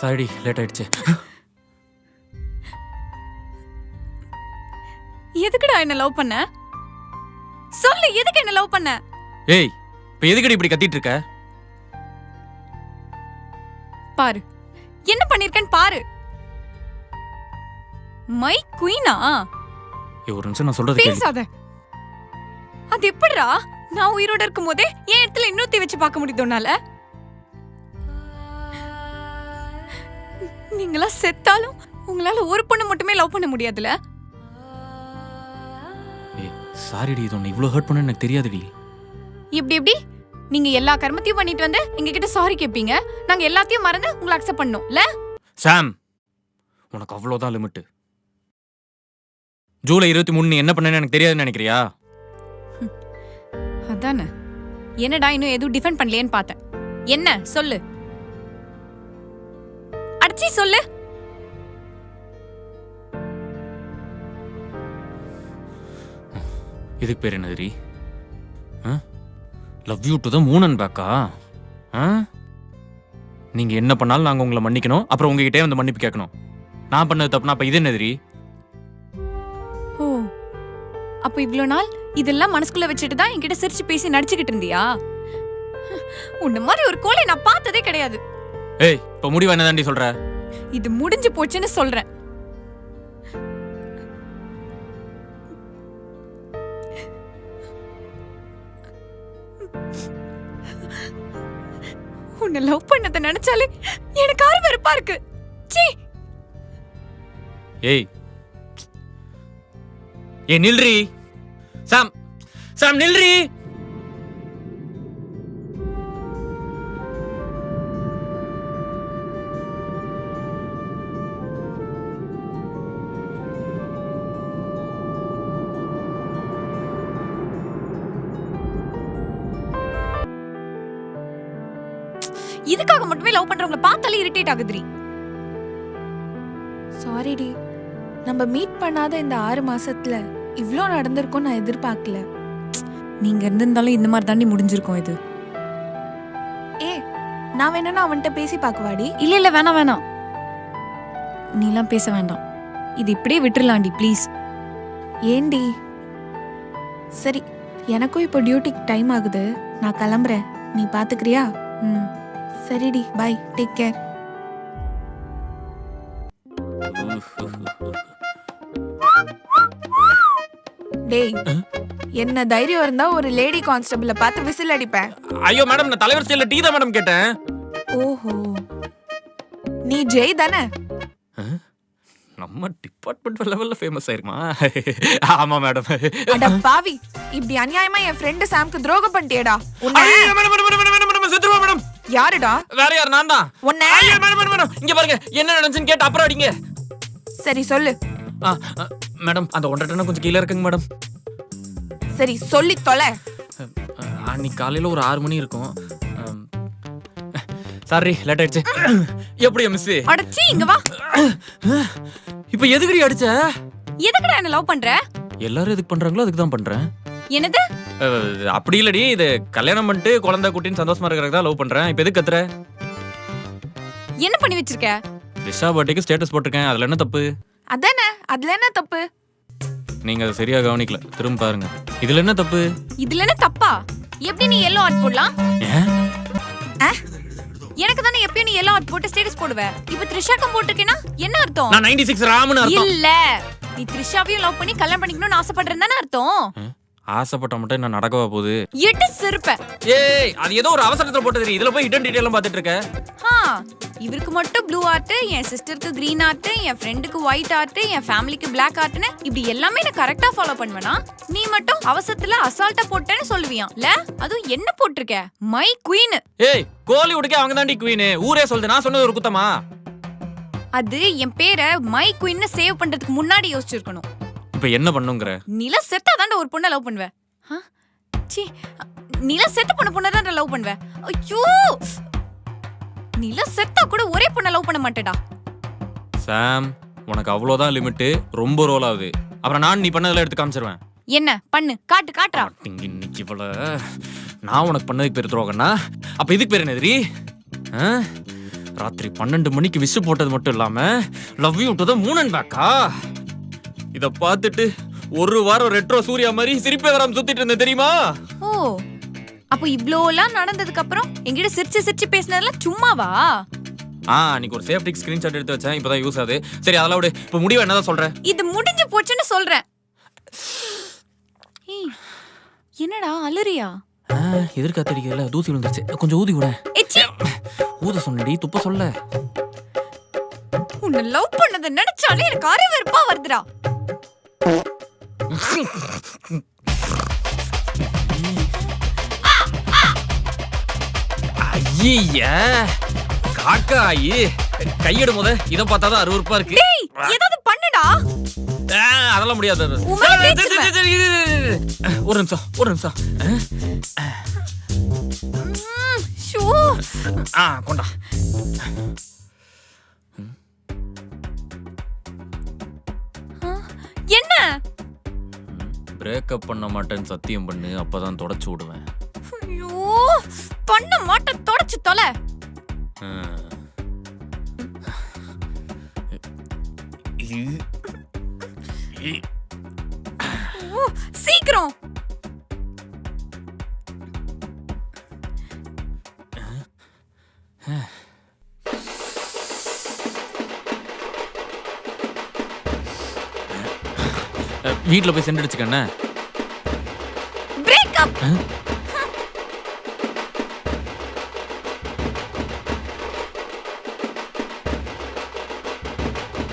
சாரிடி late ஆயிடுச்சு. எதுக்குடா என்ன லவ் பண்ண? சொல்லு எதுக்கு என்ன லவ் பண்ண? ஏய் இப்போ எதுக்கடி இப்படி கத்திட்டு இருக்க? பாரு என்ன பண்ணிருக்கேன்னு பாரு. மை குயினா ஏய், ஒரு நிமிஷம் நான் சொல்றது கேளு. பேசாத. அது எப்படிடா? நான் உயிரோட இருக்கும் போதே என் இடத்துல இன்னொருத்தி வச்சு பார்க்க முடியுது உன்னால? நீங்களா செத்தாலும் உங்களால ஒரு பொண்ணு மட்டுமே லவ் பண்ண முடியாதுல? சாரிடி இது உன்னை இவ்வளோ ஹர்ட் பண்ண எனக்கு தெரியாதுடி. இப்படி எப்படி நீங்க எல்லா கர்மத்தையும் பண்ணிட்டு வந்து எங்க கிட்ட சாரி கேட்பீங்க நாங்க எல்லாத்தையும் மறந்து உங்களை அக்செப்ட் பண்ணோம் இல்ல சாம் உனக்கு அவ்வளோதான் லிமிட்டு ஜூலை இருபத்தி மூணு நீ என்ன பண்ணேன்னு எனக்கு தெரியாதுன்னு நினைக்கிறியா? அதானே. என்னடா இன்னும் எதுவும் டிஃபெண்ட் பண்ணலையேன்னு பார்த்தேன். என்ன? சொல்லு. அடிச்சி சொல்லு. இதுக்கு பேர் என்னதுரி love you to the moon and பேக்கா நீங்க என்ன பண்ணாலும் நாங்க உங்களை மன்னிக்கணும். அப்புறம் உங்ககிட்டே வந்து மன்னிப்பு கேட்கணும். நான் பண்ணது தப்புனா அப்ப இது என்னதுரி ஓ. அப்ப இவ்ளோ நாள் இதெல்லாம் மனசுக்குள்ள வச்சுட்டு தான் என்கிட்ட சிரிச்சு பேசி நடிச்சுக்கிட்டு இருந்தியா? உன்ன மாதிரி ஒரு கோலை நான் பார்த்ததே கிடையாது. ஏய் இப்ப முடிவு என்னதாண்டி சொல்ற? இது முடிஞ்சு போச்சுன்னு சொல்றேன். உன்னை லவ் பண்ணதை நினைச்சாலே எனக்கு ஆறு வெறுப்பா இருக்கு. சீ ஏய். ஏ நில்றி. சாம் சாம் நில்றி. இதுக்காக மட்டுமே லவ் பண்றவங்கள பார்த்தாலே இரிட்டேட் ஆகுதுரி சாரிடி நம்ம மீட் பண்ணாத இந்த ஆறு மாசத்துல இவ்ளோ நடந்திருக்கும் நான் எதிர்பார்க்கல. நீங்க இருந்திருந்தாலும் இந்த மாதிரி தாண்டி முடிஞ்சிருக்கும் இது. ஏ நான் வேணும்னா அவன்கிட்ட பேசி பார்க்கவாடி. இல்ல இல்ல வேணாம் வேணாம். நீலாம் பேச வேண்டாம். இது இப்படியே விட்டுறலாண்டி ப்ளீஸ் ஏண்டி? சரி எனக்கும் இப்போ டியூட்டிக்கு டைம் ஆகுது. நான் கிளம்புறேன். நீ பாத்துக்கிறியா ம். சரிடி பை டேக் கேர் டேய் என்ன தைரியம் இருந்தா ஒரு லேடி கான்ஸ்டபிள பார்த்து விசில் அடிப்பேன் ஐயோ மேடம் நான் தலைவர் ஸ்டைல டீ தான் மேடம் கேட்டேன் ஓஹோ நீ ஜெய் தானே நம்ம டிபார்ட்மெண்ட் லெவல்ல ஃபேமஸ் ஆயிருமா ஆமா மேடம் அட பாவி இப்படி அநியாயமா என் ஃப்ரெண்டு சாம்க்கு துரோகம் பண்ணிட்டியேடா உன்னை மேடம் மேடம் மேடம் மேடம் செத்துருவா மேடம் யாருடா? வேற யார்? நான் தான். உன்னை? மேடம் மேடம் மேடம் இங்க பாருங்க என்ன நடந்துச்சுன்னு கேட்டு அப்புறம் அடிங்க. சரி சொல்லு. மேடம் அந்த ஒன்றரை டன்னு கொஞ்சம் கீழே இருக்குங்க மேடம். சரி சொல்லி தொலை. அன்னைக்கு காலையில ஒரு ஆறு மணி இருக்கும். சாரி லேட் ஆயிடுச்சு. எப்படியா மிஸ் அடச்சி இங்க வா. இப்போ எதுக்குடி அடிச்ச? எதுக்குடா என்ன லவ் பண்ற? எல்லாரும் எதுக்கு பண்றாங்களோ அதுக்கு தான் பண்றேன். என்னது? அப்படி இல்லடி இது கல்யாணம் பண்ணிட்டு குழந்தை குட்டின்னு சந்தோஷமா இருக்கிறதுக்கு தான் லவ் பண்றேன். இப்போ எதுக்கு கத்துற? என்ன பண்ணி வச்சிருக்க? ரிஷா பர்த்டேக்கு ஸ்டேட்டஸ் போட்டிருக்கேன். அதுல என்ன தப்பு? அதானே அதுல என்ன தப்பு? நீங்க அதை சரியா கவனிக்கல. திரும்ப பாருங்க. இதுல என்ன தப்பு? இதுல என்ன தப்பா? எப்படி நீ எல்லோ ஆர்ட் போடலாம்? எனக்கு தானே எப்பயும் நீ எல்லோ ஆர்ட் போட்டு ஸ்டேட்டஸ் போடுவ. இப்ப த்ரிஷாக்கம் போட்டிருக்கேனா என்ன அர்த்தம்? நான் சிக்ஸ் ராமன் அர்த்தம். இல்ல. நீ த்ரிஷாவையும் லவ் பண்ணி கல்யாணம் பண்ணிக்கணும்னு ஆசைப்படுறேன்னு தானே அர்த்தம்? ஆசைப்பட்ட மட்டும் என்ன நடக்கவா போகுது? எட்டு சிரிப்ப. ஏய் அது ஏதோ ஒரு அவசரத்துல போட்டது இதுல போய் ஹிடன் டீடைலாம் பார்த்துட்டு இருக்க. இவருக்கு மட்டும் ப்ளூ ஆர்ட் என் சிஸ்டருக்கு கிரீன் ஆர்ட் என் ஃப்ரெண்டுக்கு ஒயிட் ஆர்ட் என் ஃபேமிலிக்கு Black ஆர்ட்னு இப்படி எல்லாமே நான் கரெக்டா ஃபாலோ பண்ணுவேனா? நீ மட்டும் அவசரத்துல அசால்ட்டா போட்டேன்னு சொல்லுவியாம் இல்ல அதுவும் என்ன போட்டிருக்க? மை குயின் ஏய் கோலிவுட்டுக்கே அவங்க தாண்டி குவீனு ஊரே சொல்லுது. நான் சொன்னது ஒரு குத்தமா? அது என் பேரை மை குயின்னு சேவ் பண்றதுக்கு முன்னாடி யோசிச்சிருக்கணும். இப்போ என்ன பண்ணுங்கிற? நில செத்தா தாண்ட ஒரு பொண்ணை லவ் பண்ணுவ. ஆ? சீ நில செத்த பொண்ணு பொண்ணை தான் லவ் பண்ணுவ. ஐயோ! நில செத்தா கூட ஒரே பொண்ணை லவ் பண்ண மாட்டேடா. சாம் உனக்கு அவ்வளோதான் லிமிட்டு ரொம்ப ரோல் ஆகுது அப்புறம் நான் நீ பண்ணதெல்லாம் எடுத்து காமிச்சிருவேன். என்ன? பண்ணு. காட்டு காட்டுறா. இன்னைக்கு இவ்வளோ நான் உனக்கு பண்ணதுக்கு பேர் துரோகம்னா அப்ப இதுக்கு பேர் என்ன எதிரி? ராத்திரி பன்னெண்டு மணிக்கு விஷ் போட்டது மட்டும் இல்லாம love you to the moon and பேக்கா இத பார்த்துட்டு ஒரு வாரம் ரெட்ரோ சூர்யா மாதிரி சிரிப்பே வராம சுத்திட்டு இருந்தேன் தெரியுமா? ஓ அப்போ இவ்ளோலாம் நடந்ததுக்கு அப்புறம் என்கிட்ட சிரிச்சு சிரிச்சு பேசினதெல்லாம் சும்மாவா? ஆ அன்னைக்கு ஒரு சேஃப்டிக் ஸ்கிரீன்ஷாட் எடுத்து வச்சேன் இப்பதான் யூஸ் ஆகுது. சரி அதெல்லாம் விடு. இப்போ முடிவு என்னதான் சொல்றேன் இது முடிஞ்சு போச்சுன்னு சொல்றேன். ஏய், என்னடா அலறியா? எதிர்காத்தடிக்கல தூசி விழுந்துருச்சு. கொஞ்சம் ஊதி விட. எச்சி! ஊத சொன்னடி துப்ப சொல்ல. உன்னை லவ் பண்ணதை நினைச்சாலே எனக்கு அருவருப்பா வருதுடா. ஐய காக்காயி. கையெடு முத. இதை பார்த்தாதான் அருவருப்பா இருக்கு. ஏதாவது பண்ணுடா. அதெல்லாம் முடியாது. ஒரு நிமிஷம் ஒரு நிமிஷம். ஆ கொண்டா. பிரேக்கப் பண்ண மாட்டேன்னு சத்தியம் பண்ணு அப்பதான் தொடச்சு விடுவேன். ஐயோ பண்ண மாட்ட தொடச்சு தொலை. ஆ. இ- இ- ஓ, சீக்கிரம். வீட்ல போய் சென்று அடிச்சுக்கண்ணே பிரேக்கப்